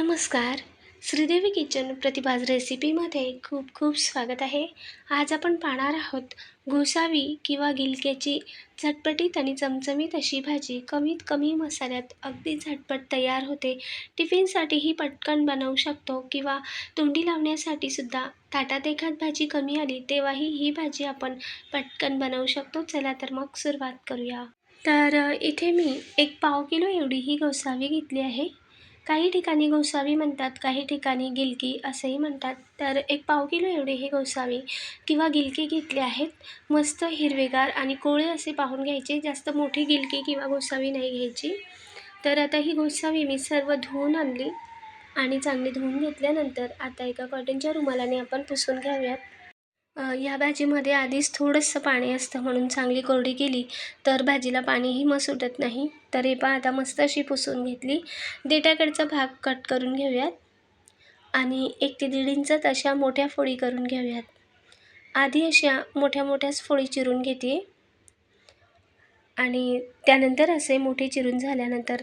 नमस्कार. श्रीदेवी किचन प्रतिभाज रेसिपीमध्ये खूप खूप स्वागत आहे. आज आपण पाहणार आहोत गोसावी किंवा गिलक्याची झटपटीत आणि चमचमीत अशी भाजी कमीत कमी मसाल्यात अगदी झटपट तयार होते. टिफिनसाठीही पटकन बनवू शकतो किंवा तोंडी लावण्यासाठी सुद्धा ताटात एखाद भाजी कमी आली तेव्हाही ही भाजी आपण पटकन बनवू शकतो. चला तर मग सुरुवात करूया. तर इथे मी एक पाव किलो एवढी ही गोसावी घेतली आहे. काही ठिकाणी गोसावी म्हणतात काही ठिकाणी गिलकी असेही म्हणतात. तर एक पाव किलो एवढे हे गोसावी किंवा गिलकी घेतले आहेत. मस्त हिरवेगार आणि कोळे असे पाहून घ्यायचे. जास्त मोठी गिलकी किंवा गोसावी नाही घ्यायची. तर आता ही गोसावी मी सर्व धुवून आणली आणि चांगली धुवून घेतल्यानंतर आता एका कॉटनच्या रुमालाने आपण पुसून घ्याव्यात या भाजीमध्ये आधीच थोडंसं पाणी असतं म्हणून चांगली कोरडी केली तर भाजीला पाणीही मग सुटत नाही. तर हे पहा आता मस्त अशी पुसून घेतली. देठाकडचा भाग कट करून घेऊयात आणि एक ते दीड इंचात अशा मोठ्या फोडी करून घेऊयात. आधी अशा मोठ्या मोठ्याच फोडी चिरून घेते. आणि त्यानंतर असे मोठे चिरून झाल्यानंतर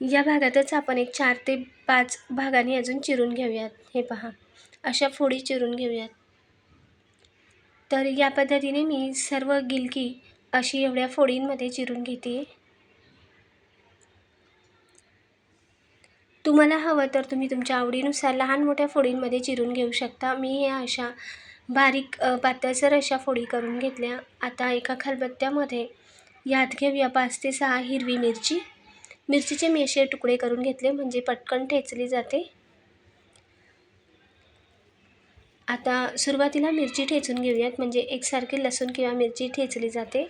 या भागातच आपण एक चार ते पाच भागाने अजून चिरून घेऊयात. हे पहा अशा फोडी चिरून घेऊयात. तर या पद्धतीने मी सर्व गिलकी अशी एवढ्या फोडींमध्ये चिरून घेते. तुम्हाला हवं तर तुम्ही तुमच्या आवडीनुसार लहान मोठ्या फोडींमध्ये चिरून घेऊ शकता. मी या अशा बारीक पातळसर अशा फोडी करून घेतल्या. आता एका खलबत्त्यामध्ये यात घेऊया पाच ते सहा हिरवी मिरची. मिरचीचे मी असे तुकडे करून घेतले म्हणजे पटकन ठेचली जाते. आता सुरुवातीला मिरची ठेचून घेऊयात. म्हणजे एकसारखी लसूण किंवा मिरची ठेचली जाते.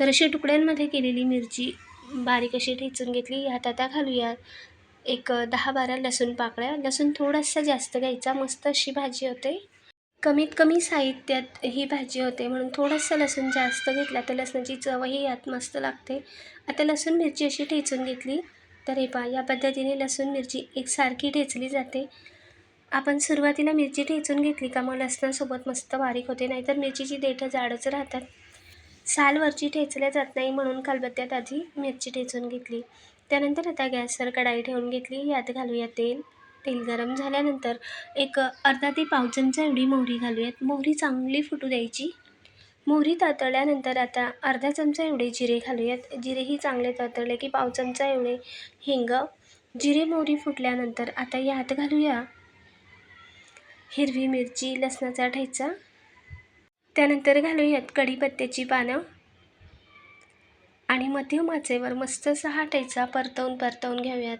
तर अशी तुकड्यांमध्ये केलेली मिरची बारीक अशी ठेचून घेतली. यात आता घालूया एक दहा बारा लसूण पाकळ्या. लसूण थोडासा जास्त घ्यायचा. मस्त अशी भाजी होते. कमीत कमी साहित्यात ही भाजी होते. म्हणून थोडंसं लसूण जास्त घेतला तर लसणाची चवही यात मस्त लागते. आता लसूण मिरची अशी ठेचून घेतली. तर हे पहा या पद्धतीने लसूण मिरची एकसारखी ठेचली जाते. आपण सुरुवातीला मिरची ठेचून घेतली का मग लसणासोबत मस्त बारीक होते नाहीतर मिरचीची देठं जाडच राहतात. सालवरची ठेचल्या जात नाही म्हणून खलबत्त्यात आधी मिरची ठेचून घेतली. त्यानंतर आता गॅसवर कढाई ठेवून घेतली. यात घालूया तेल. तेल गरम झाल्यानंतर एक अर्धा ते पाव चमचा एवढी मोहरी घालूयात. मोहरी चांगली फुटू द्यायची. मोहरी तातळल्यानंतर आता अर्धा चमचा एवढे जिरे घालूयात. जिरेही चांगले तातळले की पाव चमचा एवढे हिंग. जिरे मोहरी फुटल्यानंतर आता यात घालूया हिरवी मिरची लसणाचा ठेचा. त्यानंतर घालूयात कढीपत्त्याची पानं. आणि मध्यम आचेवर मस्त सहा ठेचा परतवून परतवून घेऊयात.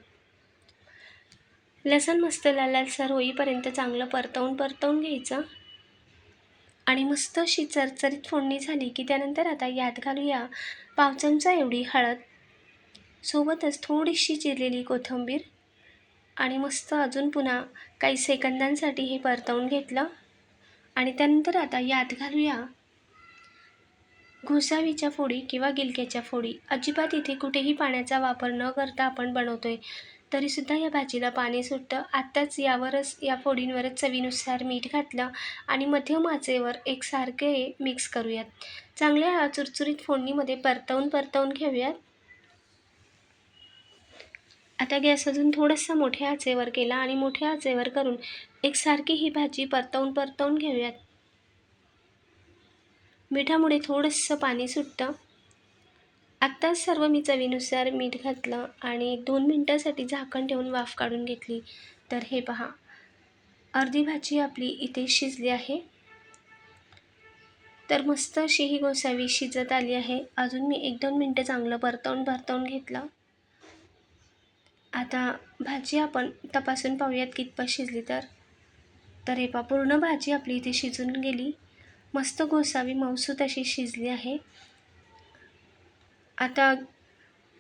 लसण मस्त लालसर होईपर्यंत चांगलं परतवून परतवून घ्यायचं. आणि मस्त अशी चरचरीत फोडणी झाली की त्यानंतर आता यात घालूया पाव चमचा एवढी हळद. सोबतच थोडीशी चिरलेली कोथिंबीर. आणि मस्त अजून पुन्हा काही सेकंदांसाठी हे परतवून घेतलं. आणि त्यानंतर आता यात घालूया. घुसावीच्या फोडी किंवा गिलक्याच्या फोडी अजिबात इथे कुठेही पाण्याचा वापर न करता आपण बनवतोय. तरीसुद्धा या भाजीला पाणी सुटतं. आत्ताच यावरच या फोडींवरच चवीनुसार मीठ घातलं आणि मध्यम आचेवर एकसारखे मिक्स करूयात. चांगल्या चुरचुरीत फोडणीमध्ये परतवून परतवून घेऊयात. आता गॅस अजून थोडंसं मोठ्या आचेवर केला आणि मोठ्या आचेवर करून एकसारखी ही भाजी परतवून परतवून घेऊयात. मिठामुळे थोडंसं पाणी सुटतं. आत्ताच सर्व मी चवीनुसार मीठ घातलं आणि दोन मिनटासाठी झाकण ठेवून वाफ काढून घेतली. तर हे पहा. अर्धी भाजी आपली इथे शिजली आहे. तर मस्त अशी ही गोसावी शिजत आली आहे. अजून मी एक दोन मिनटं चांगलं परतवून परतवून घेतलं. आता भाजी आपण तपासून पाहूयात कितपत शिजली तर. तर हे पहा पूर्ण भाजी आपली इथे शिजून गेली. मस्त गोसावी मऊसूत अशी शिजली आहे. आता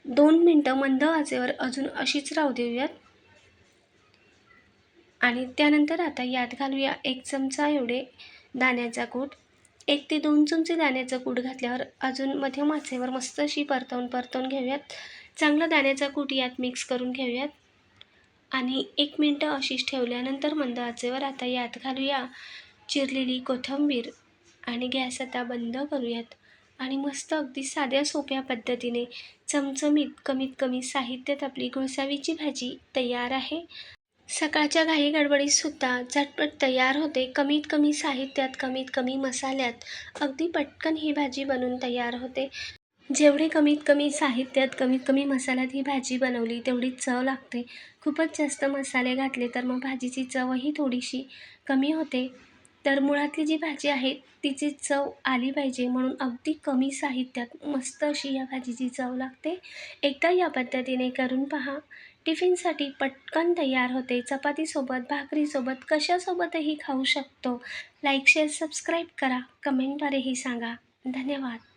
दोन मिनटं मंद आचेवर अजून अशीच राहू देऊयात. आणि त्यानंतर आता यात घालूया एक चमचा एवढे दाण्याचा कूट. एक ते दोन चमचे दाण्याचं कूट घातल्यावर अजून मध्यम आचेवर मस्त अशी परतवून परतवून घेऊयात. चांगलं दाण्याचा कूट यात मिक्स करून घेऊयात. आणि एक मिनटं अशीच ठेवल्यानंतर मंद आचेवर आता यात घालूया चिरलेली कोथिंबीर. आणि गॅस आता बंद करूयात. आणि मस्त अगदी साध्या सोप्या पद्धतीने चमचमीत कमीत कमी साहित्यात आपली घोसावीची भाजी तयार आहे. सकाळच्या घाई गडबडीतसुद्धा झटपट तयार होते. कमीत कमी साहित्यात कमीत कमी मसाल्यात अगदी पटकन ही भाजी बनून तयार होते. जेवढे कमीत कमी साहित्यात कमीत कमी मसाल्यात ही भाजी बनवली तेवढी चव लागते. खूपच जास्त मसाले घातले तर मग भाजीची चवही थोडीशी कमी होते. तर मुळातली जी भाजी आहे तिची चव आली पाहिजे. म्हणून अगदी कमी साहित्यात मस्त अशी या भाजीची चव लागते. एकदा या पद्धतीने करून पहा. टिफिनसाठी पटकन तयार होते. चपातीसोबत भाकरीसोबत कशासोबतही खाऊ शकतो. लाईक शेअर सबस्क्राईब करा. कमेंटद्वारेही सांगा. धन्यवाद.